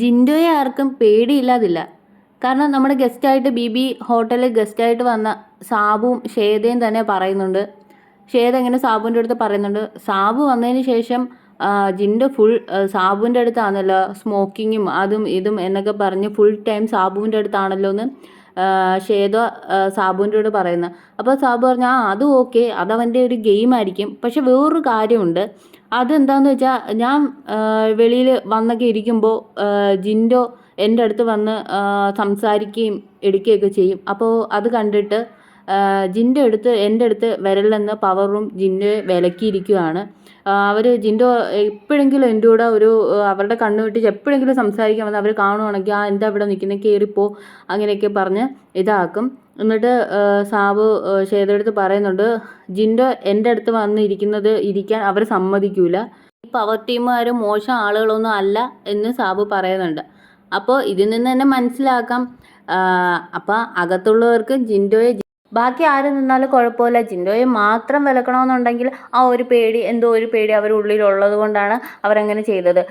ജിൻഡോയെ ആർക്കും പേടിയില്ലാതില്ല. കാരണം നമ്മുടെ ഗസ്റ്റായിട്ട് ബി ബി ഹോട്ടലിൽ ഗസ്റ്റായിട്ട് വന്ന സാബുവും ഷേതയും തന്നെ പറയുന്നുണ്ട്. ഷേത ഇങ്ങനെ സാബുവിന്റെ അടുത്ത് പറയുന്നുണ്ട്? സാബു വന്നതിന് ശേഷം ജിൻഡോ ഫുൾ സാബുവിന്റെ അടുത്താണല്ലോ സ്മോക്കിങ്ങും അതും ഇതും എന്നൊക്കെ പറഞ്ഞ് ഫുൾ ടൈം സാബുവിന്റെ അടുത്താണല്ലോ എന്ന് ഷേത സാബുവിന്റെ അടുത്ത് പറയുന്നത് അപ്പോൾ സാബു പറഞ്ഞു ആ അത് ഓക്കെ അതവന്റെ ഒരു ഗെയിം ആയിരിക്കും പക്ഷെ വേറൊരു കാര്യമുണ്ട്. അതെന്താന്ന് വെച്ചാൽ ഞാൻ വെളിയിൽ വന്നൊക്കെ ഇരിക്കുമ്പോൾ ജിൻഡോ എന്റെ അടുത്ത് വന്ന് സംസാരിക്കുകയും എടുക്കുകയൊക്കെ ചെയ്യും. അപ്പോൾ അത് കണ്ടിട്ട് ജിന്റെ അടുത്ത് എന്റെ അടുത്ത് വരല്ലെന്ന് പവറും ജിന്റെ വിലക്കിയിരിക്കുകയാണ്. അവർ ജിന്റെ എപ്പോഴെങ്കിലും എന്റെ കൂടെ ഒരു അവരുടെ കണ്ണ് വെട്ടിച്ച് എപ്പോഴെങ്കിലും സംസാരിക്കാൻ വന്ന് അവർ കാണുവാണെങ്കിൽ ആ എന്താ ഇവിടെ നിൽക്കുന്നത് കയറിപ്പോ അങ്ങനെയൊക്കെ പറഞ്ഞ് ഇതാക്കും. എന്നിട്ട് സാബ് ആ, പറയുന്നുണ്ട് ജിൻഡോ എന്റെ അടുത്ത് വന്നിരിക്കുന്നത് ഇരിക്കാൻ അവർ സമ്മതിക്കൂല. ഈ പവർ ടീമുകാർ മോശം ആളുകളൊന്നും അല്ല എന്ന് സാബു പറയുന്നുണ്ട്. അപ്പോൾ ഇതിൽ നിന്ന് തന്നെ മനസ്സിലാക്കാം. അപ്പോൾ അകത്തുള്ളവർക്ക് ജിൻഡോയെ ബാക്കി ആര് നിന്നാലും കുഴപ്പമില്ല. ജിൻഡോയെ മാത്രം വിലക്കണമെന്നുണ്ടെങ്കിൽ ആ ഒരു പേടി എന്തോ ഒരു പേടി അവരുടെ ഉള്ളിലുള്ളത് കൊണ്ടാണ് അവരങ്ങനെ ചെയ്തത്.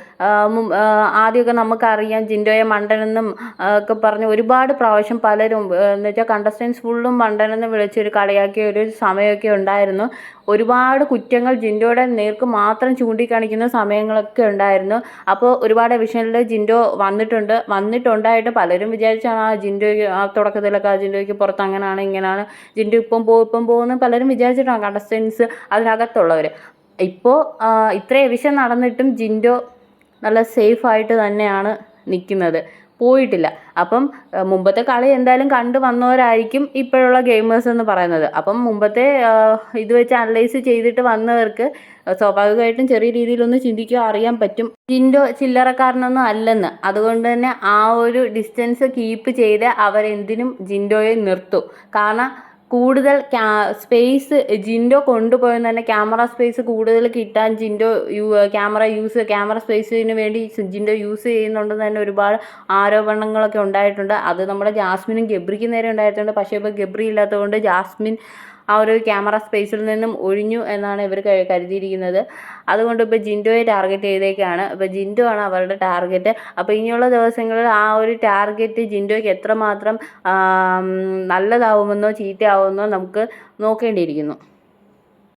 ആദ്യമൊക്കെ നമുക്കറിയാം ജിൻഡോയെ മണ്ടനെന്നും ഒക്കെ പറഞ്ഞ് ഒരുപാട് പ്രാവശ്യം പലരും എന്ന് വെച്ചാൽ കണ്ടസ്റ്റൻസ് ഫുള്ളും മണ്ടനെന്ന് വിളിച്ചൊരു കളിയാക്കിയ ഒരു സമയമൊക്കെ ഉണ്ടായിരുന്നു. ഒരുപാട് കുറ്റങ്ങൾ ജിൻഡോയുടെ നേർക്ക് മാത്രം ചൂണ്ടിക്കാണിക്കുന്ന സമയങ്ങളൊക്കെ ഉണ്ടായിരുന്നു. അപ്പോൾ ഒരുപാട് വിഷയങ്ങളിൽ ജിൻഡോ വന്നിട്ടുണ്ട്. വന്നിട്ടുണ്ടായിട്ട് പലരും വിചാരിച്ചാണ് ആ ജിൻഡോ ആ തുടക്കത്തിലൊക്കെ ആ ജിൻഡോയ്ക്ക് പുറത്ത് അങ്ങനെയാണ് ഇങ്ങനെയാണ് ജിൻഡോ ഇപ്പം പോകും ഇപ്പം പോകുമെന്ന് പലരും വിചാരിച്ചിട്ടാണ് കണ്ടസ്റ്റൻസ് അതിനകത്തുള്ളവർ ഇപ്പോൾ ഇത്രയും വിഷയം നടന്നിട്ടും ജിൻഡോ നല്ല സേഫായിട്ട് തന്നെയാണ് നിൽക്കുന്നത് പോയിട്ടില്ല. അപ്പം മുമ്പത്തെ കളി എന്തായാലും കണ്ടു വന്നവരായിരിക്കും ഇപ്പോഴുള്ള ഗെയിമേഴ്സ് എന്ന് പറയുന്നത്. അപ്പം മുമ്പത്തെ ഇത് വെച്ച് അനലൈസ് ചെയ്തിട്ട് വന്നവർക്ക് സ്വാഭാവികമായിട്ടും ചെറിയ രീതിയിലൊന്ന് ചിന്തിക്കുക അറിയാൻ പറ്റും. ജിൻഡോ ചില്ലറക്കാരനൊന്നും അല്ലെന്ന്. അതുകൊണ്ട് തന്നെ ആ ഒരു ഡിസ്റ്റൻസ് കീപ്പ് ചെയ്ത് അവരെന്തിനും ജിൻഡോയെ നിർത്തും. കാരണം കൂടുതൽ ക്യാ സ്പേസ് ജിൻഡോ കൊണ്ടുപോയെന്ന് തന്നെ ക്യാമറ സ്പേസ് കൂടുതൽ കിട്ടാൻ ജിൻഡോ യു ക്യാമറ യൂസ് ക്യാമറ സ്പേസിന് വേണ്ടി ജിൻഡോ യൂസ് ചെയ്യുന്നുണ്ടെന്ന് തന്നെ ഒരുപാട് ആരോപണങ്ങളൊക്കെ ഉണ്ടായിട്ടുണ്ട്. അത് നമ്മുടെ ജാസ്മിനും ഗബ്രിക്കും നേരെ ഉണ്ടായിട്ടുണ്ട്. പക്ഷേ ഇപ്പോൾ ഗബ്രി ഇല്ലാത്തതുകൊണ്ട് ജാസ്മിൻ ആ ഒരു ക്യാമറ സ്പേസിൽ നിന്നും ഒഴിഞ്ഞു എന്നാണ് ഇവർ കരുതിയിരിക്കുന്നത്. അതുകൊണ്ട് ഇപ്പോൾ ജിൻഡോയെ ടാർഗറ്റ് ചെയ്തേക്കാണ്. അപ്പോൾ ജിൻഡോ ആണ് അവരുടെ ടാർഗറ്റ്. അപ്പോൾ ഇനിയുള്ള ദിവസങ്ങളിൽ ആ ഒരു ടാർഗറ്റ് ജിൻഡോയ്ക്ക് എത്രമാത്രം നല്ലതാവുമെന്നോ ചീത്തയാവുമെന്നോ നമുക്ക് നോക്കേണ്ടിയിരിക്കുന്നു.